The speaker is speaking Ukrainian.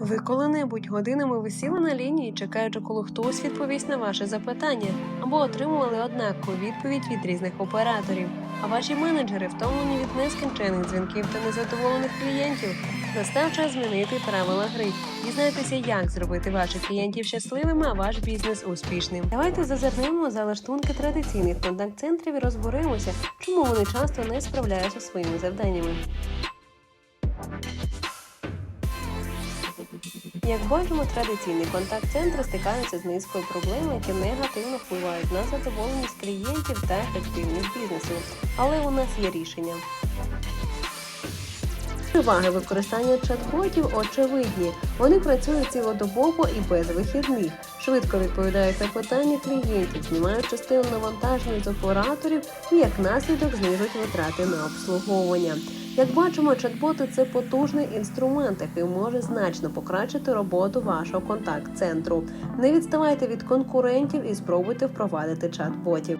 Ви коли-небудь годинами висіли на лінії, чекаючи, коли хтось відповість на ваше запитання, або отримували однакову відповідь від різних операторів. А ваші менеджери втомлені від нескінчених дзвінків та незадоволених клієнтів. Настав час змінити правила гри. Дізнайтеся, як зробити ваших клієнтів щасливими, а ваш бізнес успішним. Давайте зазирнемо за лаштунки традиційних контакт-центрів і розберемося, чому вони часто не справляються зі своїми завданнями. Як бачимо, традиційні контакт-центри стикаються з низкою проблем, які негативно впливають на задоволеність клієнтів та ефективність бізнесу. Але у нас є рішення. Переваги використання чат-ботів очевидні. Вони працюють цілодобово і без вихідних, швидко відповідають на питання клієнтів, знімають частину навантаження з операторів і як наслідок знижують витрати на обслуговування. Як бачимо, чат-боти це потужний інструмент, який може значно покращити роботу вашого контакт-центру. Не відставайте від конкурентів і спробуйте впровадити чат-ботів.